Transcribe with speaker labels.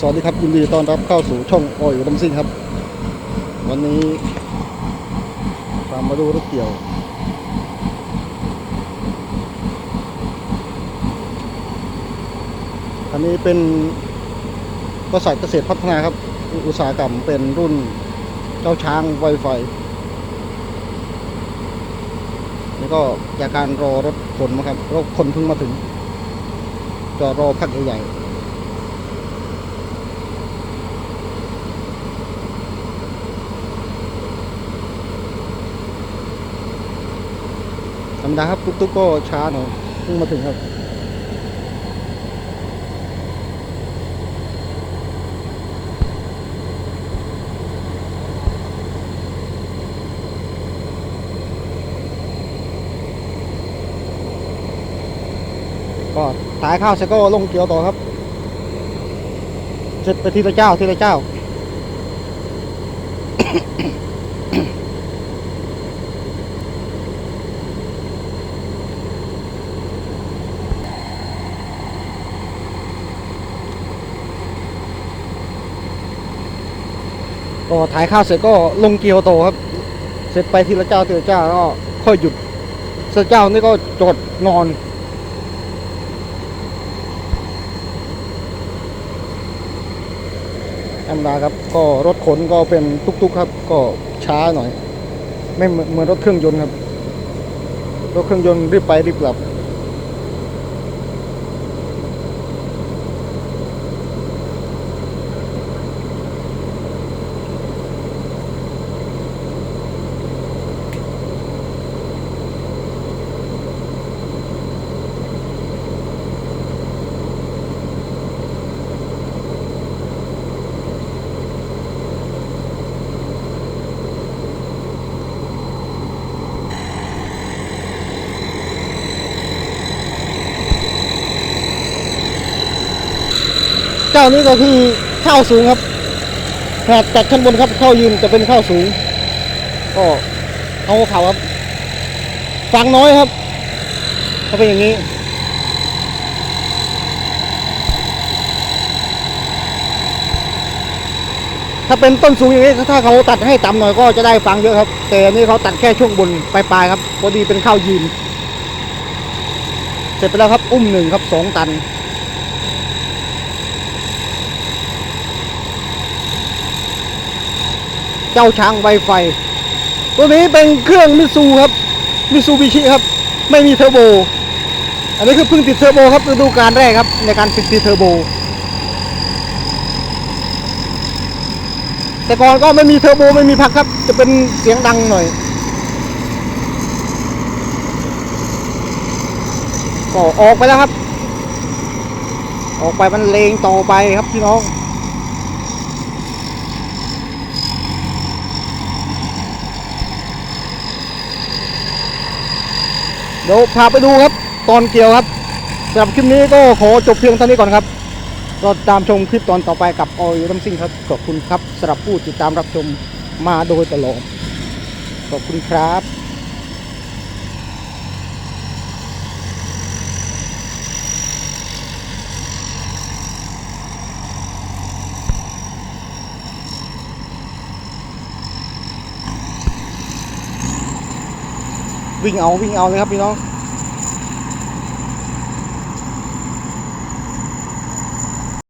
Speaker 1: สวัสดีครับยินดีต้อนรับเข้าสู่ช่องออยดัมซิ่งครับ วันนี้ตามมาดูรถเกี่ยว อันนี้เป็นบริษัทเกษตรพัฒนาครับ อุตสาหกรรมเป็นรุ่นเจ้าช้างไวไฟนี่ก็จากการรอรถขนมาครับรถขนเพิ่งมาถึงจะรอพักใหญ่ๆ รมดาครับตุ๊กตุ๊กก็ช้าหน่อยเพิ่งมาถึงครับก็ถ่ายข้าวเสร็จก็ลงเกียวต่อครับ เสร็จไปทีละเจ้าทีละเจ้า ก็ถ่ายข้าวเสร็จก็ลงเกียวโตครับ เสร็จไปทีละเจ้าทีละเจ้าก็ค่อยหยุดสักเจ้านี่ก็จดนอน ธรรมดาครับก็รถขนก็เป็นตุกๆครับ ก็ช้าหน่อย ไม่เหมือนรถเครื่องยนต์ครับ รถเครื่องยนต์รีบไปรีบกลับ เจ้านี้ก็คือข้าวสูงครับแผดจากชั้นบนครับเข้ายืนจะเป็นข้าวสูง ก็เอาเข่าครับฟังน้อยครับก็เป็นอย่างนี้ถ้าเป็นต้นสูงอย่างนี้ถ้าเขาตัดให้ต่ำหน่อยก็จะได้ฟังเยอะครับ แต่อันนี้เขาตัดแค่ช่วงบนปลายๆครับพอดีเป็นข้าวยืน เสร็จไปแล้วครับอุ้มหนึ่งครับสองตัน จ้าช้างไวไฟ ตัวนี้เป็นเครื่องมิซูครับมิซูบิชิครับ ไม่มีเทอร์โบ อันนี้คือเพิ่งติดเทอร์โบครับฤดูกาลแรกครับในการติดติดเทอร์โบ แต่ก่อนก็ไม่มีเทอร์โบไม่มีพักครับ จะเป็นเสียงดังหน่อย ก็ออกไปแล้วครับ ออกไปมันเลงต่อไปครับพี่น้อง เดี๋ยวพาไปดูครับ ตอนเกี่ยวครับสำหรับคลิปนี้ก็ขอจบเพียงเท่านี้ก่อนครับรอตามชมคลิปตอนต่อไปกับออยดัมซิ่งครับขอบคุณครับสำหรับผู้ติดตามรับชมมาโดยตลอดขอบคุณครับ วิ่งเอาวิ่งเอาเลยครับพี่น้อง